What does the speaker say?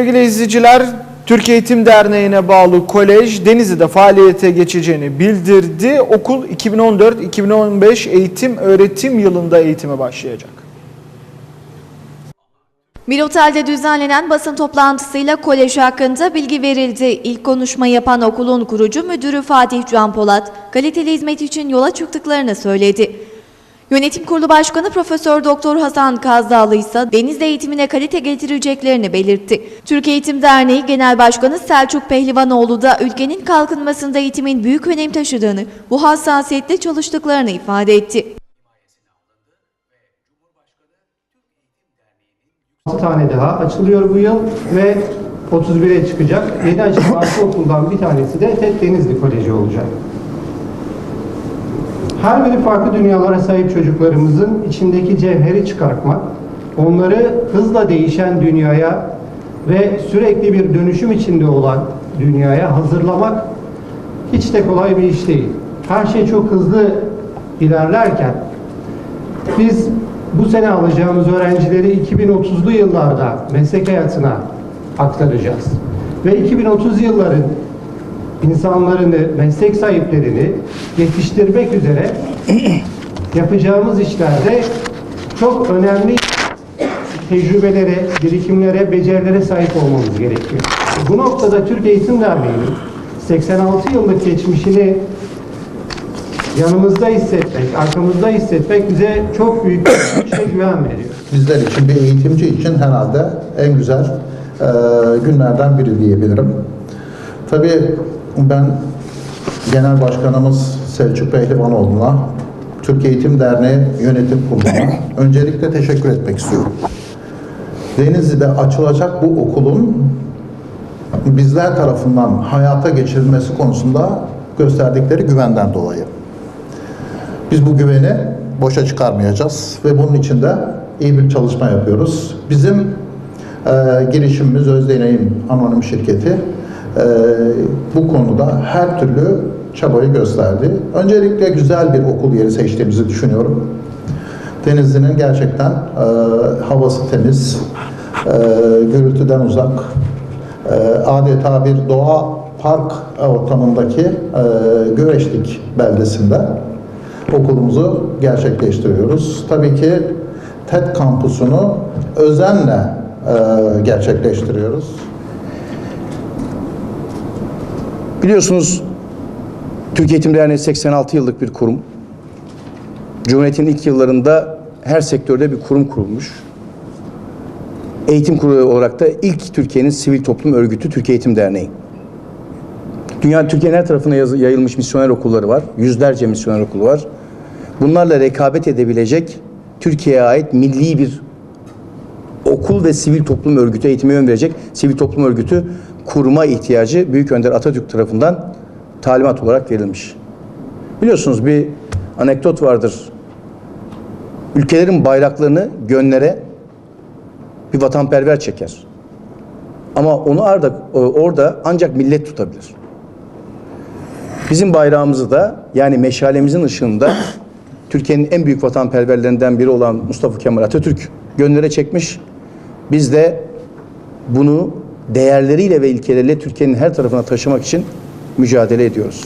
Sevgili izleyiciler, Türkiye Eğitim Derneği'ne bağlı kolej Denizli'de faaliyete geçeceğini bildirdi. Okul 2014-2015 eğitim öğretim yılında eğitime başlayacak. Bir otelde düzenlenen basın toplantısıyla kolej hakkında bilgi verildi. İlk konuşma yapan okulun kurucu müdürü Fatih Can Polat, kaliteli hizmet için yola çıktıklarını söyledi. Yönetim Kurulu Başkanı Profesör Doktor Hasan Kazdağlı ise Denizli eğitimine kalite getireceklerini belirtti. Türkiye Eğitim Derneği Genel Başkanı Selçuk Pehlivanoğlu da ülkenin kalkınmasında eğitimin büyük önem taşıdığını, bu hassasiyetle çalıştıklarını ifade etti. 6 tane daha açılıyor bu yıl ve 31'e çıkacak. Yeni açılan okuldan bir tanesi de TED Denizli Koleji olacak. Her biri farklı dünyalara sahip çocuklarımızın içindeki cevheri çıkartmak, onları hızla değişen dünyaya ve sürekli bir dönüşüm içinde olan dünyaya hazırlamak hiç de kolay bir iş değil. Her şey çok hızlı ilerlerken biz bu sene alacağımız öğrencileri 2030'lu yıllarda meslek hayatına aktaracağız. Ve 2030 yılların insanlarını, meslek sahiplerini yetiştirmek üzere yapacağımız işlerde çok önemli tecrübelere, birikimlere, becerilere sahip olmamız gerekiyor. Bu noktada Türk Eğitim Derneği'nin 86 yıllık geçmişini yanımızda hissetmek, arkamızda hissetmek bize çok büyük bir ve güven veriyor. bizler için, bir eğitimci için herhalde en güzel e, günlerden biri diyebilirim. Tabii ben Genel Başkanımız Selçuk Pehlivanoğlu'na, Türkiye Eğitim Derneği Yönetim Kurulu'na öncelikle teşekkür etmek istiyorum. Denizli'de açılacak bu okulun bizler tarafından hayata geçirilmesi konusunda gösterdikleri güvenden dolayı. Biz bu güveni boşa çıkarmayacağız ve bunun için de iyi bir çalışma yapıyoruz. Bizim e, girişimimiz Özdeneyim Anonim Şirketi e, bu konuda her türlü çabayı gösterdi. Öncelikle güzel bir okul yeri seçtiğimizi düşünüyorum. Denizli'nin gerçekten e, havası temiz, e, gürültüden uzak, e, adeta bir doğa park ortamındaki e, Göreçlik beldesinde okulumuzu gerçekleştiriyoruz. Tabii ki TED kampusunu özenle e, gerçekleştiriyoruz. Biliyorsunuz Türkiye Eğitim Derneği 86 yıllık bir kurum. Cumhuriyet'in ilk yıllarında her sektörde bir kurum kurulmuş. Eğitim kurulu olarak da ilk Türkiye'nin sivil toplum örgütü Türkiye Eğitim Derneği. Dünya Türkiye'nin her tarafına yayılmış misyoner okulları var. Yüzlerce misyoner okulu var. Bunlarla rekabet edebilecek Türkiye'ye ait milli bir okul ve sivil toplum örgütü eğitime yön verecek sivil toplum örgütü kurma ihtiyacı Büyük Önder Atatürk tarafından talimat olarak verilmiş. Biliyorsunuz bir anekdot vardır. Ülkelerin bayraklarını gönlere bir vatanperver çeker. Ama onu orada, orada ancak millet tutabilir. Bizim bayrağımızı da yani meşalemizin ışığında Türkiye'nin en büyük vatanperverlerinden biri olan Mustafa Kemal Atatürk gönlere çekmiş. Biz de bunu değerleriyle ve ilkeleriyle Türkiye'nin her tarafına taşımak için mücadele ediyoruz.